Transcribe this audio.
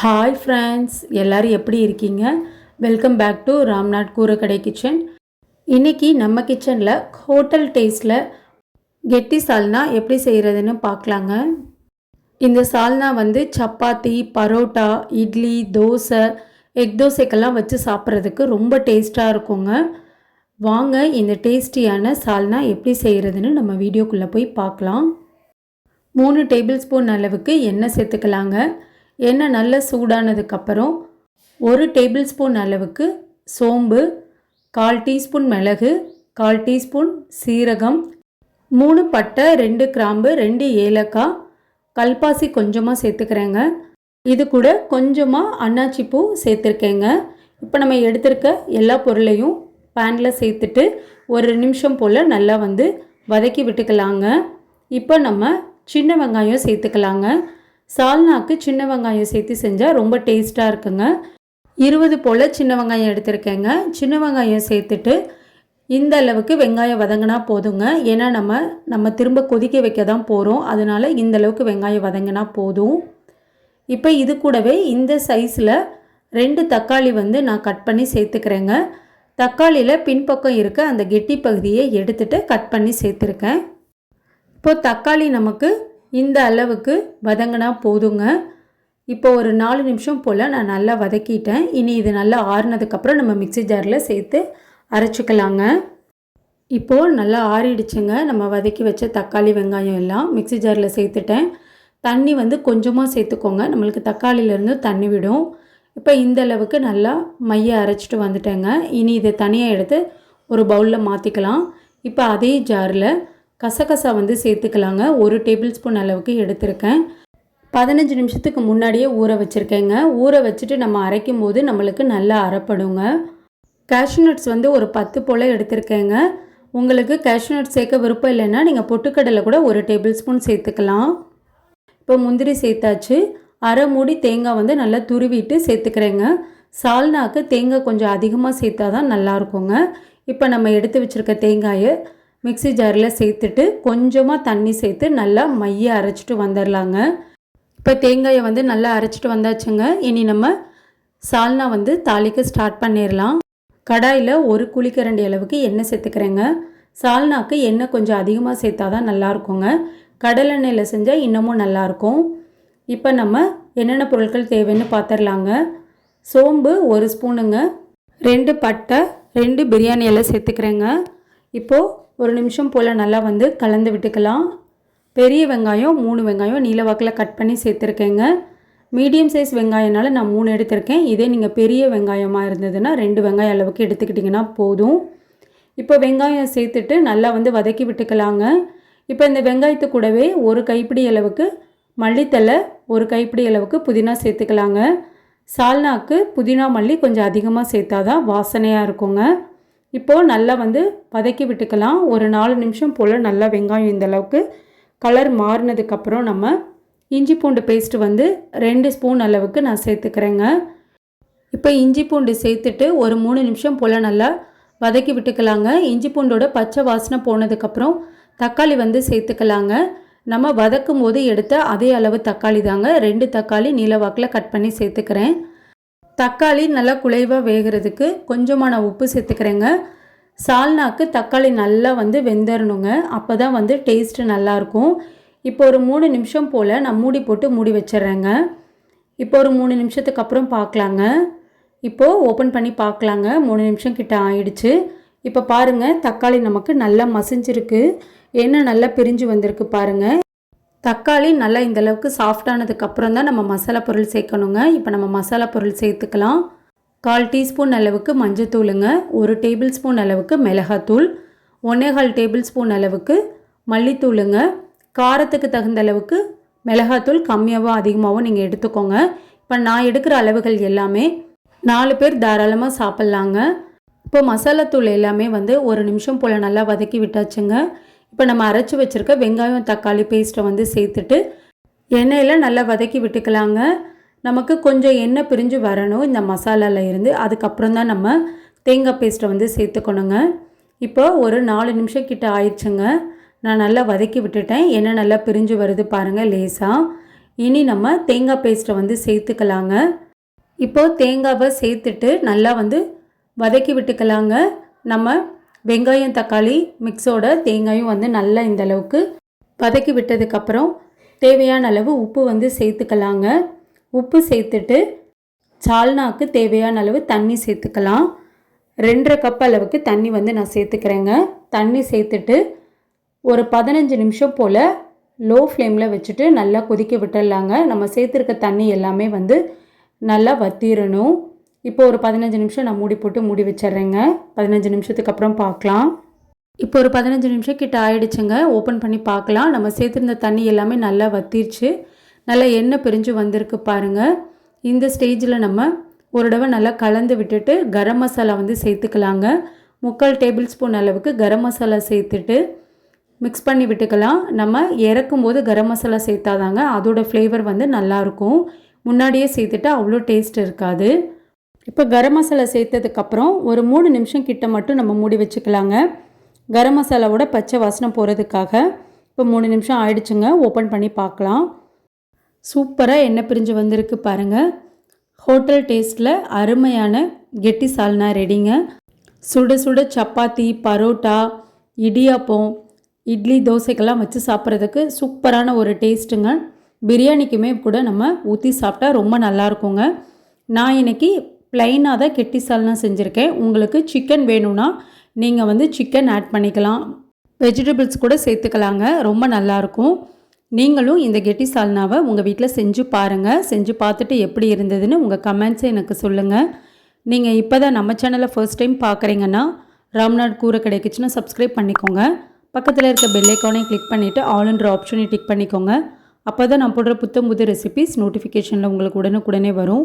Hi friends எல்லோரும் எப்படி இருக்கீங்க? Welcome back to Ramnath Koorakadai kitchen இன்னைக்கு நம்ம கிச்சனில் ஹோட்டல் டேஸ்ட்டில் கெட்டி சால்னா எப்படி செய்கிறதுன்னு பார்க்கலாங்க. இந்த சால்னா வந்து சப்பாத்தி பரோட்டா இட்லி தோசை எக் தோசைக்கெல்லாம் வச்சு சாப்பிட்றதுக்கு ரொம்ப டேஸ்ட்டாக இருக்குங்க. வாங்க இந்த டேஸ்டியான சால்னா எப்படி செய்கிறதுன்னு நம்ம வீடியோக்குள்ளே போய் பார்க்கலாம். மூணு டேபிள் ஸ்பூன் அளவுக்கு எண்ணெய் சேர்த்துக்கலாங்க. எண்ணெய் நல்லா சூடானதுக்கப்புறம் ஒரு டேபிள் ஸ்பூன் அளவுக்கு சோம்பு கால் டீஸ்பூன் மிளகு கால் டீஸ்பூன் சீரகம் மூணு பட்டை ரெண்டு கிராம்பு ரெண்டு ஏலக்காய். கல்பாசி கொஞ்சமாக சேர்த்துக்கிறேங்க. இது கூட கொஞ்சமாக அன்னாச்சி பூ சேர்த்துருக்கேங்க. இப்போ நம்ம எடுத்திருக்க எல்லா பொருளையும் பேனில் சேர்த்துட்டு ஒரு நிமிஷம் போல் நல்லா வந்து வதக்கி விட்டுக்கலாங்க. இப்போ நம்ம சின்ன வெங்காயம் சேர்த்துக்கலாங்க. சால்னாக்கு சின்ன வெங்காயம் சேர்த்து செஞ்சால் ரொம்ப டேஸ்ட்டாக இருக்குங்க. இருபது போல் சின்ன வெங்காயம் எடுத்திருக்கேங்க. சின்ன வெங்காயம் சேர்த்துட்டு இந்த அளவுக்கு வெங்காயம் வதங்கினா போதுங்க. ஏன்னா நம்ம நம்ம திரும்ப கொதிக்க வைக்க தான் போகிறோம் அதனால் இந்த அளவுக்கு வெங்காயம் வதங்கினா போதும். இப்போ இது கூடவே இந்த சைஸில் ரெண்டு தக்காளி வந்து நான் கட் பண்ணி சேர்த்துக்கிறேங்க. தக்காளியில் பின்பக்கம் இருக்க அந்த கெட்டி பகுதியை எடுத்துட்டு கட் பண்ணி சேர்த்துருக்கேன். இப்போது தக்காளி நமக்கு இந்த அளவுக்கு வதங்கினா போதுங்க. இப்போ ஒரு நாலு நிமிஷம் போல் நான் நல்லா வதக்கிட்டேன். இனி இது நல்லா ஆறுனதுக்கப்புறம் நம்ம மிக்ஸி ஜாரில் சேர்த்து அரைச்சிக்கலாங்க. இப்போது நல்லா ஆறிடுச்சுங்க. நம்ம வதக்கி வச்ச தக்காளி வெங்காயம் எல்லாம் மிக்ஸி ஜாரில் சேர்த்துட்டேன். தண்ணி வந்து கொஞ்சமாக சேர்த்துக்கோங்க. நம்மளுக்கு தக்காளியிலேருந்து தண்ணி விடும். இப்போ இந்த அளவுக்கு நல்லா மைய அரைச்சிட்டு வந்துட்டேங்க. இனி இதை தனியாக எடுத்து ஒரு பவுலில் மாற்றிக்கலாம் இப்போ அதே ஜாரில் கசகசா வந்து சேர்த்துக்கலாங்க. ஒரு டேபிள் ஸ்பூன் அளவுக்கு எடுத்திருக்கேன். பதினஞ்சு நிமிஷத்துக்கு முன்னாடியே ஊற வச்சுருக்கேங்க. ஊற வச்சுட்டு நம்ம அரைக்கும் போது நம்மளுக்கு நல்லா அரைப்படுங்க கேஷ்நட்ஸ் வந்து ஒரு பத்து போல் எடுத்திருக்கேங்க. உங்களுக்கு கேஷ்நட் சேர்க்க விருப்பம் இல்லைன்னா நீங்கள் பொட்டுக்கடலை கூட ஒரு டேபிள் ஸ்பூன் சேர்த்துக்கலாம். இப்போ முந்திரி சேர்த்தாச்சு. அரை மூடி தேங்காய் வந்து நல்லா துருவிட்டு சேர்த்துக்கிறேங்க. சால்னாக்கு தேங்காய் கொஞ்சம் அதிகமாக சேர்த்தா தான் நல்லாயிருக்குங்க இப்போ நம்ம எடுத்து வச்சுருக்க தேங்காயை மிக்ஸி ஜாரில் சேர்த்துட்டு கொஞ்சமாக தண்ணி சேர்த்து நல்லா மைய அரைச்சிட்டு வந்துடலாங்க இப்போ தேங்காயை வந்து நல்லா அரைச்சிட்டு வந்தாச்சுங்க. இனி நம்ம சால்னா வந்து தாளிக்க ஸ்டார்ட் பண்ணிடலாம் கடாயில் ஒரு குழிக்கரண்டி அளவுக்கு எண்ணெய் சேர்த்துக்கிறேங்க. சால்னாக்கு எண்ணெய் கொஞ்சம் அதிகமாக சேர்த்தா தான் நல்லாயிருக்குங்க. கடலெண்ணெயில் செஞ்சால் இன்னமும் நல்லாயிருக்கும். இப்போ நம்ம என்னென்ன பொருட்கள் தேவைன்னு பார்த்துடலாங்க சோம்பு ஒரு ஸ்பூனுங்க. ரெண்டு பட்டை ரெண்டு பிரியாணி எல்லாம் சேர்த்துக்கிறேங்க. இப்போது ஒரு நிமிஷம் போல் நல்லா வந்து கலந்து விட்டுக்கலாம். பெரிய வெங்காயம் மூணு வெங்காயம் நீல வாக்கில் கட் பண்ணி சேர்த்துருக்கேங்க. மீடியம் சைஸ் வெங்காயம்னால நான் மூணு எடுத்திருக்கேன். இதே நீங்கள் பெரிய வெங்காயமாக இருந்ததுன்னா ரெண்டு வெங்காயம் அளவுக்கு எடுத்துக்கிட்டிங்கன்னா போதும். இப்போ வெங்காயம் சேர்த்துட்டு நல்லா வந்து வதக்கி விட்டுக்கலாங்க. இப்போ இந்த வெங்காயத்து கூடவே ஒரு கைப்பிடி அளவுக்கு மல்லித்தலை ஒரு கைப்பிடி அளவுக்கு புதினா சேர்த்துக்கலாங்க. சால்னாக்கு புதினா மல்லி கொஞ்சம் அதிகமாக சேர்த்தா தான் வாசனையாக இருக்குங்க. இப்போது நல்லா வந்து வதக்கி விட்டுக்கலாம். ஒரு நாலு நிமிஷம் போல் நல்லா வெங்காயம் இந்த அளவுக்கு கலர் மாறினதுக்கப்புறம் நம்ம இஞ்சி பூண்டு பேஸ்ட்டு வந்து ரெண்டு ஸ்பூன் அளவுக்கு நான் சேர்த்துக்கிறேங்க. இப்போ இஞ்சி பூண்டு சேர்த்துட்டு ஒரு மூணு நிமிஷம் போல் நல்லா வதக்கி விட்டுக்கலாங்க. இஞ்சி பூண்டோட பச்சை வாசனை போனதுக்கப்புறம் தக்காளி வந்து சேர்த்துக்கலாங்க. நம்ம வதக்கும் போது எடுத்த அதே அளவு தக்காளி தாங்க. ரெண்டு தக்காளி நீலவாக்கில் கட் பண்ணி சேர்த்துக்கிறேன். தக்காளி நல்லா குலைவாக வேகிறதுக்கு கொஞ்சமாக நான் உப்பு சேர்த்துக்கிறேங்க. சால்னாக்கு தக்காளி நல்லா வந்து வெந்துடணுங்க அப்போ தான் வந்து டேஸ்ட்டு நல்லாயிருக்கும் இப்போ ஒரு மூணு நிமிஷம் போல் நான் மூடி போட்டு மூடி வச்சிடுறேங்க. இப்போ ஒரு மூணு நிமிஷத்துக்கு அப்புறம் பார்க்கலாங்க இப்போது ஓப்பன் பண்ணி பார்க்கலாங்க மூணு நிமிஷம் கிட்ட ஆயிடுச்சு. இப்போ பாருங்கள் தக்காளி நமக்கு நல்லா மசிஞ்சிருக்கு. எண்ணெய் நல்லா பிரிஞ்சு வந்திருக்கு பாருங்கள் தக்காளி நல்லா இந்த அளவுக்கு சாஃப்டானதுக்கு அப்புறம் தான் நம்ம மசாலா பொருள் சேர்க்கணுங்க. இப்போ நம்ம மசாலா பொருள் சேர்த்துக்கலாம். கால் டீஸ்பூன் அளவுக்கு மஞ்சத்தூளுங்க. ஒரு டேபிள் ஸ்பூன் அளவுக்கு மிளகாத்தூள். ஒன்றேகால் டேபிள் ஸ்பூன் அளவுக்கு மல்லித்தூளுங்க. காரத்துக்கு தகுந்த அளவுக்கு மிளகாத்தூள் கம்மியாகவோ அதிகமாகவோ நீங்கள் எடுத்துக்கோங்க. இப்போ நான் எடுக்கிற அளவுகள் எல்லாமே நாலு பேர் தாராளமாக சாப்பிட்லாங்க. இப்போ மசாலாத்தூள் எல்லாமே வந்து ஒரு நிமிஷம் போல் நல்லா வதக்கி விட்டாச்சுங்க. இப்போ நம்ம அரைச்சி வச்சுருக்க வெங்காயம் தக்காளி பேஸ்ட்டை வந்து சேர்த்துட்டு எண்ணெயில் நல்லா வதக்கி விட்டுக்கலாங்க. நமக்கு கொஞ்சம் எண்ணெய் பிரிஞ்சு வரணும் இந்த மசாலாவில் இருந்து. அதுக்கப்புறம் தான் நம்ம தேங்காய் பேஸ்ட்டை வந்து சேர்த்துக்கணுங்க. இப்போ ஒரு நாலு நிமிஷம் கிட்ட ஆயிடுச்சுங்க. நான் நல்லா வதக்கி விட்டுட்டேன். எண்ணெய் நல்லா பிரிஞ்சு வருது பாருங்கள் லேசாக இனி நம்ம தேங்காய் பேஸ்ட்டை வந்து சேர்த்துக்கலாங்க. இப்போது தேங்காவை சேர்த்துட்டு நல்லா வந்து வதக்கி விட்டுக்கலாங்க. நம்ம வெங்காயம் தக்காளி மிக்ஸோட தேங்காயும் வந்து நல்லா இந்த அளவுக்கு வதக்கி விட்டதுக்கப்புறம் தேவையான அளவு உப்பு வந்து சேர்த்துக்கலாங்க. உப்பு சேர்த்துட்டு சால்னாக்கு தேவையான அளவு தண்ணி சேர்த்துக்கலாம். ரெண்டரை கப் அளவுக்கு தண்ணி வந்து நான் சேர்த்துக்கிறேங்க. தண்ணி சேர்த்துட்டு ஒரு பதினஞ்சு நிமிஷம் போல் லோ ஃப்ளேமில் வச்சுட்டு நல்லா கொதிக்க விட்டுடலாங்க. நம்ம சேர்த்துருக்க தண்ணி எல்லாமே வந்து நல்லா வத்திரணும். இப்போ ஒரு பதினஞ்சு நிமிஷம் நான் மூடி போட்டு மூடி வச்சிட்றேங்க. பதினஞ்சு நிமிஷத்துக்கு அப்புறம் பார்க்கலாம். இப்போ ஒரு பதினஞ்சு நிமிஷம் கிட்ட ஆயிடுச்சுங்க. ஓப்பன் பண்ணி பார்க்கலாம். நம்ம சேர்த்துருந்த தண்ணி எல்லாமே நல்லா வத்திருச்சு. நல்லா எண்ணெய் பிரிஞ்சு வந்திருக்கு பாருங்கள் இந்த ஸ்டேஜில் நம்ம ஒரு தடவை நல்லா கலந்து விட்டுட்டு கரம் மசாலா வந்து சேர்த்துக்கலாங்க. முக்கால் டேபிள் ஸ்பூன் அளவுக்கு கரம் மசாலா சேர்த்துட்டு மிக்ஸ் பண்ணி விட்டுக்கலாம். நம்ம இறக்கும் போது கரம் மசாலா சேர்த்தாதாங்க அதோட ஃப்ளேவர் வந்து நல்லாயிருக்கும் முன்னாடியே சேர்த்துட்டு அவ்வளோ டேஸ்ட் இருக்காது. இப்போ கரம் மசாலா சேர்த்ததுக்கப்புறம் ஒரு மூணு நிமிஷம் கிட்ட மட்டும் நம்ம மூடி வச்சுக்கலாங்க. கரம் மசாலாவோட பச்சை வாசனை போகிறதுக்காக இப்போ மூணு நிமிஷம் ஆயிடுச்சுங்க. ஓப்பன் பண்ணி பார்க்கலாம். சூப்பராக எண்ணெய் பிரிஞ்சு வந்திருக்கு பாருங்கள் ஹோட்டல் டேஸ்ட்டில் அருமையான கெட்டி சால்னா ரெடிங்க. சுட சுட சப்பாத்தி பரோட்டா இடியாப்பம் இட்லி தோசைக்கெல்லாம் வச்சு சாப்பிட்றதுக்கு சூப்பரான ஒரு டேஸ்ட்டுங்க. பிரியாணிக்குமே கூட நம்ம ஊற்றி சாப்பிட்டா ரொம்ப நல்லாயிருக்குங்க நான் இன்னைக்கு ப்ளைனாக தான் கெட்டி சால்னா செஞ்சுருக்கேன். உங்களுக்கு சிக்கன் வேணும்னா நீங்கள் வந்து சிக்கன் ஆட் பண்ணிக்கலாம். வெஜிடபிள்ஸ் கூட சேர்த்துக்கலாங்க. ரொம்ப நல்லாயிருக்கும். நீங்களும் இந்த கெட்டி சால்னாவை உங்கள் வீட்டில் செஞ்சு பாருங்கள் செஞ்சு பார்த்துட்டு எப்படி இருந்ததுன்னு உங்கள் கமெண்ட்ஸை எனக்கு சொல்லுங்கள் நீங்கள் இப்போ தான் நம்ம சேனலை ஃபர்ஸ்ட் டைம் பார்க்குறீங்கன்னா ராம்நாட் கூரை கிடைக்குச்சுன்னா சப்ஸ்கிரைப் பண்ணிக்கோங்க. பக்கத்தில் இருக்க பெல்லைக்கானே கிளிக் பண்ணிவிட்டு ஆல்ன்ற ஆப்ஷனை டிக் பண்ணிக்கோங்க. அப்போ தான் நான் போடுற புத்தம் புது ரெசிபிஸ் நோட்டிஃபிகேஷனில் உங்களுக்கு உடனுக்குடனே வரும்.